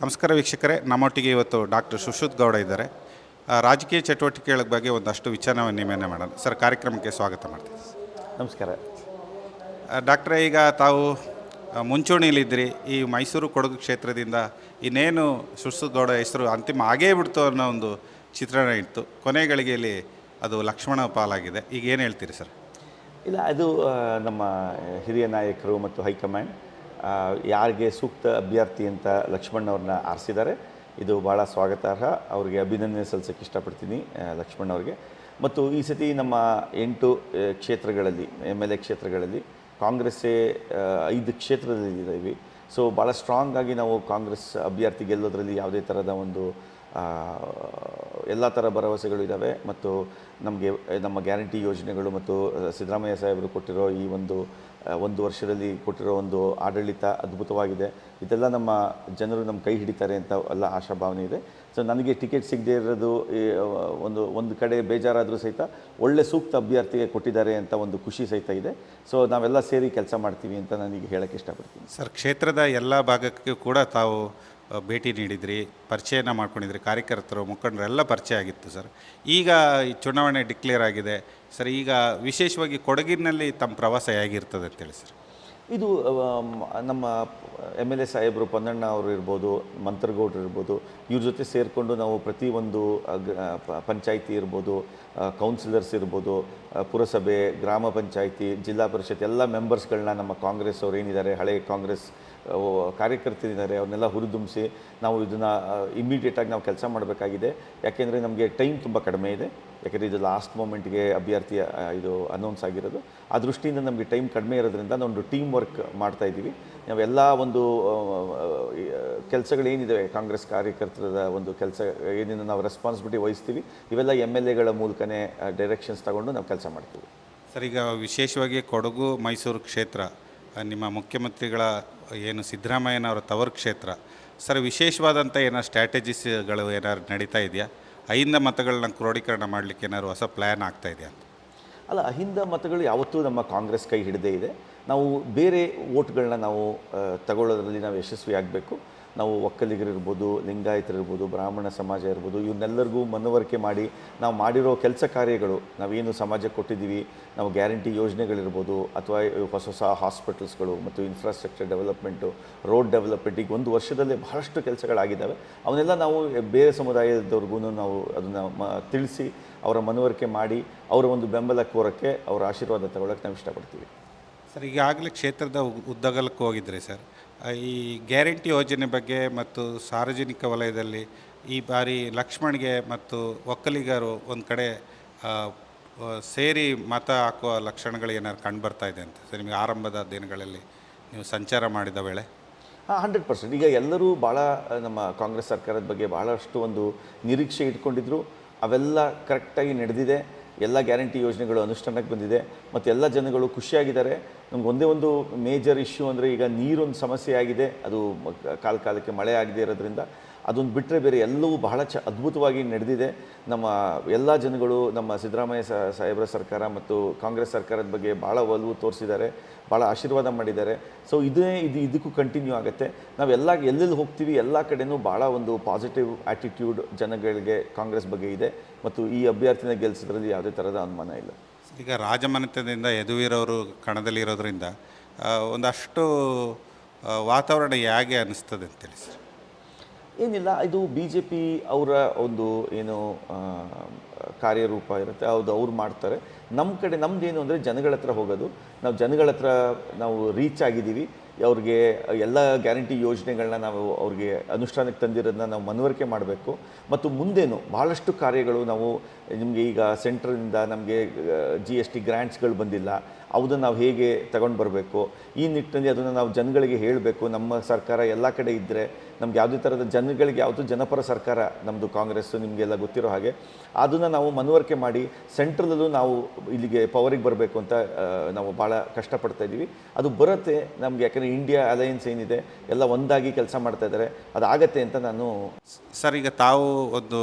ನಮಸ್ಕಾರ ವೀಕ್ಷಕರೇ ನಮ್ಮೊಟ್ಟಿಗೆ ಇವತ್ತು ಡಾಕ್ಟರ್ ಸುಶ್ರುತ್ ಗೌಡ ಇದ್ದಾರೆ. ರಾಜಕೀಯ ಚಟುವಟಿಕೆಗಳ ಬಗ್ಗೆ ಒಂದಷ್ಟು ವಿಚಾರವನ್ನು ವಿನಿಮಯ ಮಾಡೋಣ. ಸರ್ ಕಾರ್ಯಕ್ರಮಕ್ಕೆ ಸ್ವಾಗತ ಮಾಡ್ತೀನಿ. ನಮಸ್ಕಾರ. ಡಾಕ್ಟ್ರೆ ಈಗ ತಾವು ಮುಂಚೂಣಿಯಲ್ಲಿದ್ದಿರಿ ಈ ಮೈಸೂರು ಕೊಡಗು ಕ್ಷೇತ್ರದಿಂದ ಇನ್ನೇನು ಸುಶ್ರುತ್ ಗೌಡ ಹೆಸರು ಅಂತಿಮ ಆಗೇ ಬಿಡ್ತು ಅನ್ನೋ ಒಂದು ಚಿತ್ರಣ ಇತ್ತು. ಕೊನೆ ಗಳಿಗೆಯಲ್ಲಿ ಅದು ಲಕ್ಷ್ಮಣ ಪಾಲಾಗಿದೆ. ಈಗ ಏನು ಹೇಳ್ತೀರಿ ಸರ್? ಇಲ್ಲ ಅದು ನಮ್ಮ ಹಿರಿಯ ನಾಯಕರು ಮತ್ತು ಹೈಕಮಾಂಡ್ ಯಾರಿಗೆ ಸೂಕ್ತ ಅಭ್ಯರ್ಥಿ ಅಂತ ಲಕ್ಷ್ಮಣ್ ಅವ್ರನ್ನ ಆರಿಸಿದ್ದಾರೆ. ಇದು ಭಾಳ ಸ್ವಾಗತಾರ್ಹ. ಅವರಿಗೆ ಅಭಿನಂದನೆ ಸಲ್ಲಿಸೋಕ್ಕೆ ಇಷ್ಟಪಡ್ತೀನಿ ಲಕ್ಷ್ಮಣ್ ಅವ್ರಿಗೆ. ಮತ್ತು ಈ ಸತಿ ನಮ್ಮ ಎಂಟು ಕ್ಷೇತ್ರಗಳಲ್ಲಿ, ಎಂ ಎಲ್ ಎ ಕ್ಷೇತ್ರಗಳಲ್ಲಿ ಕಾಂಗ್ರೆಸ್ಸೇ ಐದು ಕ್ಷೇತ್ರದಲ್ಲಿ ಇದ್ದೀವಿ ಸೊ ಭಾಳ ಸ್ಟ್ರಾಂಗ್ ಆಗಿ ನಾವು ಕಾಂಗ್ರೆಸ್ ಅಭ್ಯರ್ಥಿ ಗೆಲ್ಲೋದ್ರಲ್ಲಿ ಯಾವುದೇ ಥರದ ಒಂದು ಎಲ್ಲ ಥರ ಭರವಸೆಗಳು ಇದ್ದಾವೆ. ಮತ್ತು ನಮಗೆ, ನಮ್ಮ ಗ್ಯಾರಂಟಿ ಯೋಜನೆಗಳು ಮತ್ತು ಸಿದ್ದರಾಮಯ್ಯ ಸಾಹೇಬರು ಕೊಟ್ಟಿರೋ ಈ ಒಂದು ಒಂದು ವರ್ಷದಲ್ಲಿ ಕೊಟ್ಟಿರೋ ಒಂದು ಆಡಳಿತ ಅದ್ಭುತವಾಗಿದೆ. ಇದೆಲ್ಲ ನಮ್ಮ ಜನರು ನಮ್ಮ ಕೈ ಹಿಡಿತಾರೆ ಅಂತ ಎಲ್ಲ ಆಶಾಭಾವನೆ ಇದೆ. ಸೊ ನನಗೆ ಟಿಕೆಟ್ ಸಿಗದೇ ಇರೋದು ಒಂದು ಒಂದು ಕಡೆ ಬೇಜಾರಾದರೂ ಸಹಿತ ಒಳ್ಳೆ ಸೂಕ್ತ ಅಭ್ಯರ್ಥಿಗೆ ಕೊಟ್ಟಿದ್ದಾರೆ ಅಂತ ಒಂದು ಖುಷಿ ಸಹಿತ ಇದೆ. ಸೊ ನಾವೆಲ್ಲ ಸೇರಿ ಕೆಲಸ ಮಾಡ್ತೀವಿ ಅಂತ ನನಗೆ ಹೇಳೋಕ್ಕೆ ಇಷ್ಟಪಡ್ತೀನಿ. ಸರ್, ಕ್ಷೇತ್ರದ ಎಲ್ಲ ಭಾಗಕ್ಕೂ ಕೂಡ ತಾವು ಭೇಟಿ ನೀಡಿದ್ರಿ, ಪರಿಚಯನ ಮಾಡ್ಕೊಂಡಿದ್ರಿ, ಕಾರ್ಯಕರ್ತರು, ಮುಖಂಡರೆಲ್ಲ ಪರಿಚಯ ಆಗಿತ್ತು ಸರ್. ಈಗ ಈ ಚುನಾವಣೆ ಡಿಕ್ಲೇರ್ ಆಗಿದೆ. ಸರ್, ಈಗ ವಿಶೇಷವಾಗಿ ಕೊಡಗಿನಲ್ಲಿ ತಮ್ಮ ಪ್ರವಾಸ ಹೇಗಿರ್ತದೆ ಅಂತೇಳಿ ಸರ್? ಇದು ನಮ್ಮ ಎಂ ಎಲ್ ಎ ಸಾಹೇಬರು ಪೊನ್ನಣ್ಣ ಅವರು ಇರ್ಬೋದು, ಮಂತ್ರಗೌಡರು ಇರ್ಬೋದು, ಇವ್ರ ಜೊತೆ ಸೇರಿಕೊಂಡು ನಾವು ಪ್ರತಿಯೊಂದು ಪಂಚಾಯಿತಿ ಇರ್ಬೋದು ಕೌನ್ಸಿಲರ್ಸ್ ಇರ್ಬೋದು ಪುರಸಭೆ, ಗ್ರಾಮ ಪಂಚಾಯಿತಿ, ಜಿಲ್ಲಾ ಪರಿಷತ್ ಎಲ್ಲ ಮೆಂಬರ್ಸ್ಗಳನ್ನ ನಮ್ಮ ಕಾಂಗ್ರೆಸ್ ಅವ್ರು ಏನಿದ್ದಾರೆ, ಹಳೆ ಕಾಂಗ್ರೆಸ್ ಕಾರ್ಯಕರ್ತರಿದ್ದಾರೆ, ಅವ್ರನ್ನೆಲ್ಲ ಹುರಿದುಂಬಿಸಿ ನಾವು ಇದನ್ನು ಇಮ್ಮಿಡಿಯೇಟಾಗಿ ನಾವು ಕೆಲಸ ಮಾಡಬೇಕಾಗಿದೆ. ಯಾಕೆಂದರೆ ನಮಗೆ ಟೈಮ್ ತುಂಬ ಕಡಿಮೆ ಇದೆ. ಯಾಕೆಂದರೆ ಇದು ಲಾಸ್ಟ್ ಮೂಮೆಂಟ್ಗೆ ಅಭ್ಯರ್ಥಿ ಇದು ಅನೌನ್ಸ್ ಆಗಿರೋದು. ಆ ದೃಷ್ಟಿಯಿಂದ ನಮಗೆ ಟೈಮ್ ಕಡಿಮೆ ಇರೋದ್ರಿಂದ ನಾವೊಂದು ಟೀಮ್ ವರ್ಕ್ ಮಾಡ್ತಾ ಇದ್ದೀವಿ. ನಾವೆಲ್ಲ ಒಂದು ಕೆಲಸಗಳೇನಿದೆ ಕಾಂಗ್ರೆಸ್ ಕಾರ್ಯಕರ್ತರ ಒಂದು ಕೆಲಸ, ಏನೇನು ನಾವು ರೆಸ್ಪಾನ್ಸಿಬಿಲಿಟಿ ವಹಿಸ್ತೀವಿ, ಇವೆಲ್ಲ ಎಂ ಎಲ್ ಎಗಳ ಮೂಲಕನೇ ಡೈರೆಕ್ಷನ್ಸ್ ತಗೊಂಡು ನಾವು ಕೆಲಸ ಮಾಡ್ತೀವಿ. ಸರ್, ಈಗ ವಿಶೇಷವಾಗಿ ಕೊಡಗು ಮೈಸೂರು ಕ್ಷೇತ್ರ ನಿಮ್ಮ ಮುಖ್ಯಮಂತ್ರಿಗಳ ಏನು ಸಿದ್ದರಾಮಯ್ಯನವರ ತವರು ಕ್ಷೇತ್ರ. ಸರ್, ವಿಶೇಷವಾದಂಥ ಏನಾರು ಸ್ಟ್ರಾಟಜಿಸ್ಗಳು ಏನಾದ್ರು ನಡೀತಾ ಇದೆಯಾ? ಅಹಿಂದ ಮತಗಳನ್ನ ಕ್ರೋಢೀಕರಣ ಮಾಡಲಿಕ್ಕೆ ಏನಾದ್ರು ಹೊಸ ಪ್ಲ್ಯಾನ್ ಆಗ್ತಾ ಇದೆಯಾ? ಅಂತ ಅಲ್ಲ, ಅಹಿಂದ ಮತಗಳು ಯಾವತ್ತೂ ನಮ್ಮ ಕಾಂಗ್ರೆಸ್ ಕೈ ಹಿಡದೇ ಇದೆ. ನಾವು ಬೇರೆ ಓಟ್ಗಳನ್ನ ನಾವು ತಗೊಳ್ಳೋದ್ರಲ್ಲಿ ನಾವು ಯಶಸ್ವಿ ಆಗಬೇಕು ನಾವು ಒಕ್ಕಲಿಗರಿರ್ಬೋದು, ಲಿಂಗಾಯತರಿರ್ಬೋದು, ಬ್ರಾಹ್ಮಣ ಸಮಾಜ ಇರ್ಬೋದು, ಇವನ್ನೆಲ್ಲರಿಗೂ ಮನವರಿಕೆ ಮಾಡಿ ನಾವು ಮಾಡಿರೋ ಕೆಲಸ ಕಾರ್ಯಗಳು, ನಾವೇನು ಸಮಾಜಕ್ಕೆ ಕೊಟ್ಟಿದ್ದೀವಿ, ನಾವು ಗ್ಯಾರಂಟಿ ಯೋಜನೆಗಳಿರ್ಬೋದು, ಅಥವಾ ಹೊಸ ಹೊಸ ಹಾಸ್ಪಿಟಲ್ಸ್ಗಳು ಮತ್ತು ಇನ್ಫ್ರಾಸ್ಟ್ರಕ್ಚರ್ ಡೆವಲಪ್ಮೆಂಟು ರೋಡ್ ಡೆವಲಪ್ಮೆಂಟ್ ಈಗ ಒಂದು ವರ್ಷದಲ್ಲೇ ಬಹಳಷ್ಟು ಕೆಲಸಗಳಾಗಿದ್ದಾವೆ. ಅವನ್ನೆಲ್ಲ ನಾವು ಬೇರೆ ಸಮುದಾಯದವ್ರಿಗೂ ನಾವು ಅದನ್ನು ಮ, ತಿಳಿಸಿ ಅವರ ಮನವರಿಕೆ ಮಾಡಿ ಅವರ ಒಂದು ಬೆಂಬಲ ಕೋರೋಕ್ಕೆ ಅವರ ಆಶೀರ್ವಾದ ತಗೊಳ್ಳೋಕ್ಕೆ ನಾವು ಇಷ್ಟಪಡ್ತೀವಿ ಸರ್, ಈಗಾಗಲೇ ಕ್ಷೇತ್ರದ ಉದ್ದಗಲಕ್ಕೆ ಹೋಗಿದ್ರೆ ಸರ್. ಈ ಗ್ಯಾರಂಟಿ ಯೋಜನೆ ಬಗ್ಗೆ ಮತ್ತು ಸಾರ್ವಜನಿಕ ವಲಯದಲ್ಲಿ ಈ ಬಾರಿ ಲಕ್ಷ್ಮಣ್ಗೆ ಮತ್ತು ಒಕ್ಕಲಿಗರು ಒಂದು ಕಡೆ ಸೇರಿ ಮತ ಹಾಕುವ ಲಕ್ಷಣಗಳು ಏನಾದ್ರು ಕಂಡು ಬರ್ತಾ ಇದೆ ಅಂತ. ಸರ್, ನಿಮಗೆ ಆರಂಭದ ದಿನಗಳಲ್ಲಿ ನೀವು ಸಂಚಾರ ಮಾಡಿದ ವೇಳೆ? ಹಾಂ ಹಂಡ್ರೆಡ್ ಪರ್ಸೆಂಟ್ ಈಗ ಎಲ್ಲರೂ ಭಾಳ ನಮ್ಮ ಕಾಂಗ್ರೆಸ್ ಸರ್ಕಾರದ ಬಗ್ಗೆ ಭಾಳಷ್ಟು ಒಂದು ನಿರೀಕ್ಷೆ ಇಟ್ಕೊಂಡಿದ್ರು. ಅವೆಲ್ಲ ಕರೆಕ್ಟಾಗಿ ನಡೆದಿದೆ. ಎಲ್ಲ ಗ್ಯಾರಂಟಿ ಯೋಜನೆಗಳು ಅನುಷ್ಠಾನಕ್ಕೆ ಬಂದಿದೆ. ಮತ್ತು ಎಲ್ಲ ಜನಗಳು ಖುಷಿಯಾಗಿದ್ದಾರೆ. ನಮ್ಗೆ ಒಂದೇ ಒಂದು ಮೇಜರ್ ಇಶ್ಯೂ ಅಂದರೆ ಈಗ ನೀರೊಂದು ಸಮಸ್ಯೆ ಆಗಿದೆ. ಅದು ಕಾಲ ಕಾಲಕ್ಕೆ ಮಳೆ ಆಗದೆ ಇರೋದ್ರಿಂದ. ಅದೊಂದು ಬಿಟ್ಟರೆ ಬೇರೆ ಎಲ್ಲವೂ ಬಹಳ ಚ ಅದ್ಭುತವಾಗಿ ನಡೆದಿದೆ. ನಮ್ಮ ಎಲ್ಲ ಜನಗಳು, ನಮ್ಮ ಸಿದ್ದರಾಮಯ್ಯ ಸಾಹೇಬರ ಸರ್ಕಾರ ಮತ್ತು ಕಾಂಗ್ರೆಸ್ ಸರ್ಕಾರದ ಬಗ್ಗೆ ಭಾಳ ಒಲವು ತೋರಿಸಿದ್ದಾರೆ ಭಾಳ ಆಶೀರ್ವಾದ ಮಾಡಿದ್ದಾರೆ. ಸೊ ಇದೇ ಇದು ಇದಕ್ಕೂ ಕಂಟಿನ್ಯೂ ಆಗುತ್ತೆ. ನಾವೆಲ್ಲ ಎಲ್ಲೆಲ್ಲಿ ಹೋಗ್ತೀವಿ, ಎಲ್ಲ ಕಡೆನೂ ಭಾಳ ಒಂದು ಪಾಸಿಟಿವ್ ಆ್ಯಟಿಟ್ಯೂಡ್ ಜನಗಳಿಗೆ ಕಾಂಗ್ರೆಸ್ ಬಗ್ಗೆ ಇದೆ. ಮತ್ತು ಈ ಅಭ್ಯರ್ಥಿನ ಗೆಲ್ಲಿಸೋದ್ರಲ್ಲಿ ಯಾವುದೇ ಥರದ ಅನುಮಾನ ಇಲ್ಲ. ಈಗ ರಾಜಮನೆತನದಿಂದ ಯದುವೀರವರು ಕಣದಲ್ಲಿರೋದ್ರಿಂದ ಒಂದಷ್ಟು ವಾತಾವರಣ ಹೇಗೆ ಅನ್ನಿಸ್ತದೆ ಅಂತೇಳಿ ಸರ್ ಏನಿಲ್ಲ, ಇದು ಬಿ ಜೆ ಪಿ ಅವರ ಒಂದು ಏನು ಕಾರ್ಯರೂಪ ಇರುತ್ತೆ ಅದು ಅವ್ರು ಮಾಡ್ತಾರೆ. ನಮ್ಮ ಕಡೆ ನಮ್ದೇನು ಅಂದರೆ ಜನಗಳ ಹತ್ರ ಹೋಗೋದು. ನಾವು ಜನಗಳ ಹತ್ರ ನಾವು ರೀಚ್ ಆಗಿದ್ದೀವಿ. ಅವ್ರಿಗೆ ಎಲ್ಲ ಗ್ಯಾರಂಟಿ ಯೋಜನೆಗಳನ್ನ ನಾವು ಅವ್ರಿಗೆ ಅನುಷ್ಠಾನಕ್ಕೆ ತಂದಿರೋದನ್ನ ನಾವು ಮನವರಿಕೆ ಮಾಡಬೇಕು. ಮತ್ತು ಮುಂದೇನು ಭಾಳಷ್ಟು ಕಾರ್ಯಗಳು ನಾವು ನಿಮಗೆ ಈಗ ಸೆಂಟ್ರಿಂದ ನಮಗೆ ಜಿ ಎಸ್ ಟಿ ಗ್ರ್ಯಾಂಟ್ಸ್ಗಳು ಬಂದಿಲ್ಲ ಅದನ್ನು ನಾವು ಹೇಗೆ ತಗೊಂಡು ಬರಬೇಕು? ಈ ನಿಟ್ಟಿನಲ್ಲಿ ಅದನ್ನು ನಾವು ಜನಗಳಿಗೆ ಹೇಳಬೇಕು. ನಮ್ಮ ಸರ್ಕಾರ ಎಲ್ಲ ಕಡೆ ಇದ್ದರೆ ನಮ್ಗೆ ಯಾವುದೇ ಥರದ ಜನಗಳಿಗೆ ಯಾವುದು ಜನಪರ ಸರ್ಕಾರ ನಮ್ಮದು ಕಾಂಗ್ರೆಸ್ಸು ನಿಮಗೆಲ್ಲ ಗೊತ್ತಿರೋ ಹಾಗೆ, ಅದನ್ನು ನಾವು ಮನವರಿಕೆ ಮಾಡಿ ಸೆಂಟ್ರಲ್ಲೂ ನಾವು ಇಲ್ಲಿಗೆ ಪವರಿಗೆ ಬರಬೇಕು ಅಂತ ನಾವು ಭಾಳ ಕಷ್ಟಪಡ್ತಾ ಇದ್ದೀವಿ. ಅದು ಬರುತ್ತೆ ನಮ್ಗೆ, ಯಾಕಂದರೆ ಇಂಡಿಯಾ ಅಲಯನ್ಸ್ ಏನಿದೆ, ಎಲ್ಲ ಒಂದಾಗಿ ಕೆಲಸ ಮಾಡ್ತಾ ಇದ್ದಾರೆ ಅದಾಗತ್ತೆ ಅಂತ ನಾನು ಸರ್, ಈಗ ತಾವು ಒಂದು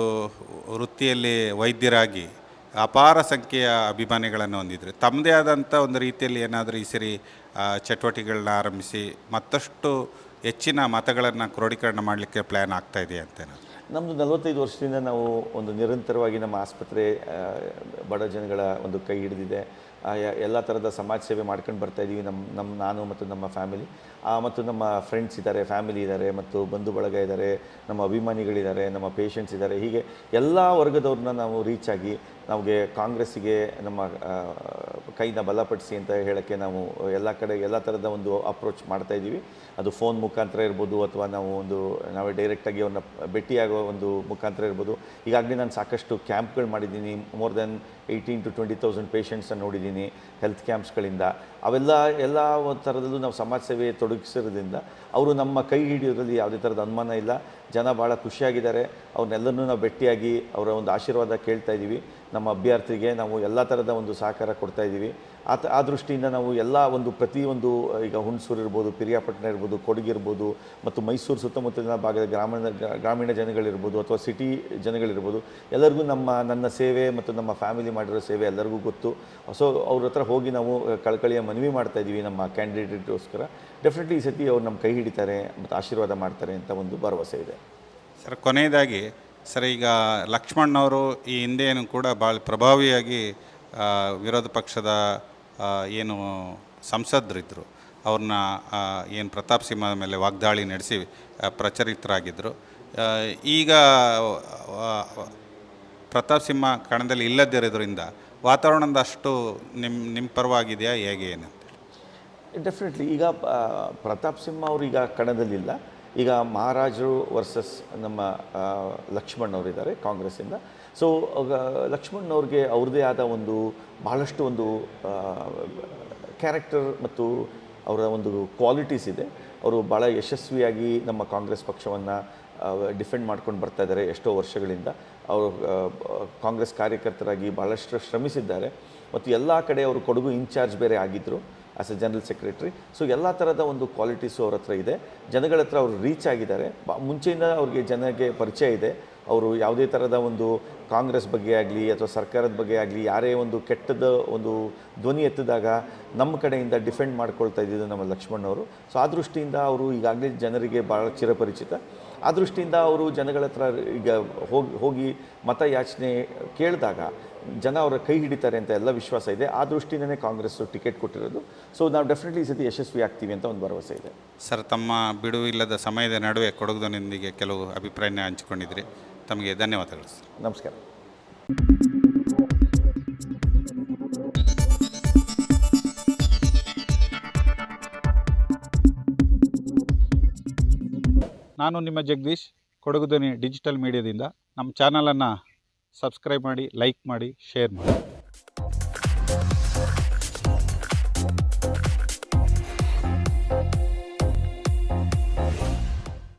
ವೃತ್ತಿಯಲ್ಲಿ ವೈದ್ಯರಾಗಿ ಅಪಾರ ಸಂಖ್ಯೆಯ ಅಭಿಮಾನಿಗಳನ್ನು ಹೊಂದಿದ್ರೆ. ತಮ್ಮದೇ ಆದಂಥ ಒಂದು ರೀತಿಯಲ್ಲಿ ಏನಾದರೂ ಈ ಸರಿ ಚಟುವಟಿಕೆಗಳನ್ನ ಆರಂಭಿಸಿ ಮತ್ತಷ್ಟು ಹೆಚ್ಚಿನ ಮತಗಳನ್ನು ಕ್ರೋಢೀಕರಣ ಮಾಡಲಿಕ್ಕೆ ಪ್ಲ್ಯಾನ್ ಆಗ್ತಾ ಇದೆ ಅಂತ ನಮ್ಮದು ನಲವತ್ತೈದು ವರ್ಷದಿಂದ ನಾವು ಒಂದು ನಿರಂತರವಾಗಿ ನಮ್ಮ ಆಸ್ಪತ್ರೆ ಬಡ ಜನಗಳ ಒಂದು ಕೈ ಹಿಡಿದಿದೆ. ಎಲ್ಲ ಥರದ ಸಮಾಜ ಸೇವೆ ಮಾಡ್ಕೊಂಡು ಬರ್ತಾ ಇದ್ದೀವಿ ನಮ್ಮ ನಮ್ಮ ನಾನು ಮತ್ತು ನಮ್ಮ ಫ್ಯಾಮಿಲಿ. ಮತ್ತು ನಮ್ಮ ಫ್ರೆಂಡ್ಸ್ ಇದ್ದಾರೆ ಫ್ಯಾಮಿಲಿ ಇದ್ದಾರೆ ಮತ್ತು ಬಂಧು ಬಳಗ ಇದ್ದಾರೆ ನಮ್ಮ ಅಭಿಮಾನಿಗಳಿದ್ದಾರೆ ನಮ್ಮ ಪೇಷಂಟ್ಸ್ ಇದ್ದಾರೆ ಹೀಗೆ ಎಲ್ಲ ವರ್ಗದವ್ರನ್ನ ನಾವು ರೀಚ್ ಆಗಿ ನಮಗೆ ಕಾಂಗ್ರೆಸ್ಸಿಗೆ ನಮ್ಮ ಕೈನ ಬಲಪಡಿಸಿ ಅಂತ ಹೇಳೋಕ್ಕೆ ನಾವು ಎಲ್ಲ ಕಡೆ ಎಲ್ಲ ಥರದ ಒಂದು ಅಪ್ರೋಚ್ ಮಾಡ್ತಾ ಇದ್ದೀವಿ. ಅದು ಫೋನ್ ಮುಖಾಂತರ ಇರ್ಬೋದು ಅಥವಾ ನಾವು ಒಂದು, ನಾವೇ ಡೈರೆಕ್ಟಾಗಿ ಅವ್ರನ್ನ ಭೇಟಿಯಾಗೋ ಒಂದು ಮುಖಾಂತರ ಇರ್ಬೋದು. ಈಗಾಗಲೇ ನಾನು ಸಾಕಷ್ಟು ಕ್ಯಾಂಪ್ಗಳು ಮಾಡಿದ್ದೀನಿ. More than eighteen to twenty thousand ಪೇಷಂಟ್ಸನ್ನು ನೋಡಿದ್ದೀನಿ ಹೆಲ್ತ್ ಕ್ಯಾಂಪ್ಸ್ಗಳಿಂದ ಅವೆಲ್ಲ ಎಲ್ಲ ಥರದಲ್ಲೂ ನಾವು ಸಮಾಜ ಸೇವೆ ತೊಡಗಿಸಿರೋದ್ರಿಂದ ಅವರು ನಮ್ಮ ಕೈ ಹಿಡಿಯೋದ್ರಲ್ಲಿ ಯಾವುದೇ ಥರದ ಅನುಮಾನ ಇಲ್ಲ. ಜನ ಭಾಳ ಖುಷಿಯಾಗಿದ್ದಾರೆ. ಅವ್ರನ್ನೆಲ್ಲರನ್ನೂ ನಾವು ಭೇಟಿಯಾಗಿ ಅವರ ಒಂದು ಆಶೀರ್ವಾದ ಕೇಳ್ತಾ ಇದ್ದೀವಿ. ನಮ್ಮ ಅಭ್ಯರ್ಥಿಗೆ ನಾವು ಎಲ್ಲ ಥರದ ಒಂದು ಸಹಕಾರ ಕೊಡ್ತಾ ಇದ್ದೀವಿ. ಆ ಆ ದೃಷ್ಟಿಯಿಂದ ನಾವು ಎಲ್ಲ ಒಂದು ಪ್ರತಿಯೊಂದು ಈಗ ಹುಣಸೂರು ಇರ್ಬೋದು, ಪಿರಿಯಾಪಟ್ಟಣ ಇರ್ಬೋದು ಕೊಡಗಿರ್ಬೋದು ಮತ್ತು ಮೈಸೂರು ಸುತ್ತಮುತ್ತಲಿನ ಭಾಗದ ಗ್ರಾಮೀಣ ಗ್ರಾಮೀಣ ಜನಗಳಿರ್ಬೋದು ಅಥವಾ ಸಿಟಿ ಜನಗಳಿರ್ಬೋದು ಎಲ್ಲರಿಗೂ ನಮ್ಮ, ನನ್ನ ಸೇವೆ ಮತ್ತು ನಮ್ಮ ಫ್ಯಾಮಿಲಿ ಮಾಡಿರೋ ಸೇವೆ ಎಲ್ಲರಿಗೂ ಗೊತ್ತು. ಸೊ ಅವ್ರ ಹತ್ರ ಹೋಗಿ ನಾವು ಕಳಕಳಿಯ ಮನವಿ ಮಾಡ್ತಾ ಇದ್ದೀವಿ ನಮ್ಮ ಕ್ಯಾಂಡಿಡೇಟ್ಗೋಸ್ಕರ. ಡೆಫಿನೆಟ್ಲಿ ಈ ಸತಿ ಅವ್ರು ನಮ್ಮ ಕೈ ಹಿಡಿತಾರೆ ಮತ್ತು ಆಶೀರ್ವಾದ ಮಾಡ್ತಾರೆ ಅಂತ ಒಂದು ಭರವಸೆ ಇದೆ. ಸರ್, ಕೊನೆಯದಾಗಿ, ಸರ್, ಈಗ ಲಕ್ಷ್ಮಣ್ಣವರು ಈ ಹಿಂದೆಯೂ ಕೂಡ ಭಾಳ ಪ್ರಭಾವಿಯಾಗಿ ವಿರೋಧ ಪಕ್ಷದ ಏನು ಸಂಸದರಿದ್ದರು ಅವ್ರನ್ನ ಏನು ಪ್ರತಾಪ್ ಸಿಂಹ ಮೇಲೆ ವಾಗ್ದಾಳಿ ನಡೆಸಿ ಪ್ರಚಲಿತರಾಗಿದ್ದರು ಈಗ ಪ್ರತಾಪ್ ಸಿಂಹ ಕಣದಲ್ಲಿ ಇಲ್ಲದಿರೋದ್ರಿಂದ ವಾತಾವರಣದ ಅಷ್ಟು ನಿಮ್ಮ ನಿಮ್ಮ ಪರವಾಗಿದೆಯಾ, ಹೇಗೆ ಏನಂತ ಡೆಫಿನೆಟ್ಲಿ ಈಗ ಪ್ರತಾಪ್ ಸಿಂಹ ಅವರು ಈಗ ಕಣದಲ್ಲಿಲ್ಲ ಈಗ ಮಹಾರಾಜರು ವರ್ಸಸ್ ನಮ್ಮ ಲಕ್ಷ್ಮಣ್ ಅವರಿದ್ದಾರೆ ಕಾಂಗ್ರೆಸ್ಸಿಂದ. ಸೊ ಲಕ್ಷ್ಮಣ್ ಅವ್ರಿಗೆ ಅವ್ರದ್ದೇ ಆದ ಒಂದು ಬಹಳಷ್ಟು ಒಂದು ಕ್ಯಾರೆಕ್ಟರ್ ಮತ್ತು ಅವರ ಒಂದು ಕ್ವಾಲಿಟೀಸ್ ಇದೆ. ಅವರು ಭಾಳ ಯಶಸ್ವಿಯಾಗಿ ನಮ್ಮ ಕಾಂಗ್ರೆಸ್ ಪಕ್ಷವನ್ನು ಡಿಫೆಂಡ್ ಮಾಡ್ಕೊಂಡು ಬರ್ತಾ ಇದ್ದಾರೆ ಎಷ್ಟೋ ವರ್ಷಗಳಿಂದ. ಅವರು ಕಾಂಗ್ರೆಸ್ ಕಾರ್ಯಕರ್ತರಾಗಿ ಭಾಳಷ್ಟು ಶ್ರಮಿಸಿದ್ದಾರೆ. ಮತ್ತು ಎಲ್ಲ ಕಡೆ ಅವರು ಕೊಡಗು ಇನ್ಚಾರ್ಜ್ ಬೇರೆ ಆಗಿದ್ದರು as a general secretary so ಎಲ್ಲ ಥರದ ಒಂದು ಕ್ವಾಲಿಟೀಸು ಅವ್ರ ಹತ್ರ ಇದೆ. ಜನಗಳ ಹತ್ರ ಅವರು ರೀಚ್ ಆಗಿದ್ದಾರೆ. ಮುಂಚೆಯಿಂದ ಅವ್ರಿಗೆ ಜನಕ್ಕೆ ಪರಿಚಯ ಇದೆ. ಅವರು ಯಾವುದೇ ಥರದ ಒಂದು ಕಾಂಗ್ರೆಸ್ ಬಗ್ಗೆ ಆಗಲಿ ಅಥವಾ ಸರ್ಕಾರದ ಬಗ್ಗೆ ಆಗಲಿ ಯಾರೇ ಒಂದು ಕೆಟ್ಟದ ಒಂದು ಧ್ವನಿ ಎತ್ತಿದಾಗ ನಮ್ಮ ಕಡೆಯಿಂದ ಡಿಫೆಂಡ್ ಮಾಡ್ಕೊಳ್ತಾ ಇದ್ದಿದ್ದು ನಮ್ಮ ಲಕ್ಷ್ಮಣ್ಣವರು ಸೊ ಆ ದೃಷ್ಟಿಯಿಂದ ಅವರು ಈಗಾಗಲೇ ಜನರಿಗೆ ಭಾಳ ಚಿರಪರಿಚಿತ. ಆ ದೃಷ್ಟಿಯಿಂದ ಅವರು ಜನಗಳ ಹತ್ರ ಈಗ ಹೋಗಿ ಹೋಗಿ ಮತ ಯಾಚನೆ ಕೇಳಿದಾಗ ಜನ ಅವರ ಕೈ ಹಿಡಿತಾರೆ ಅಂತ ಎಲ್ಲ ವಿಶ್ವಾಸ ಇದೆ. ಆ ದೃಷ್ಟಿಯಿಂದನೇ ಕಾಂಗ್ರೆಸ್ ಟಿಕೆಟ್ ಕೊಟ್ಟಿರೋದು. ಸೊ ನಾವು ಡೆಫಿನೆಟ್ಲಿ ಈ ಸತಿ ಯಶಸ್ವಿ ಆಗ್ತೀವಿ ಅಂತ ಒಂದು ಭರವಸೆ ಇದೆ. ಸರ್, ತಮ್ಮ ಬಿಡುವಿಲ್ಲದ ಸಮಯದ ನಡುವೆ ಕೊಡಗುದೊಂದಿಗೆ ಕೆಲವು ಅಭಿಪ್ರಾಯನ ಹಂಚಿಕೊಂಡಿದ್ರಿ. ತಮಗೆ ಧನ್ಯವಾದಗಳು ಸರ್. ನಮಸ್ಕಾರ. ನಾನು ನಿಮ್ಮ ಜಗದೀಶ್ ಕೊಡಗುದನಿ ಧ್ವನಿ ಡಿಜಿಟಲ್ ಮೀಡಿಯಾದಿಂದ. ನಮ್ಮ ಚಾನಲನ್ನು ಸಬ್ಸ್ಕ್ರೈಬ್ ಮಾಡಿ ಲೈಕ್ ಮಾಡಿ ಶೇರ್ ಮಾಡಿ.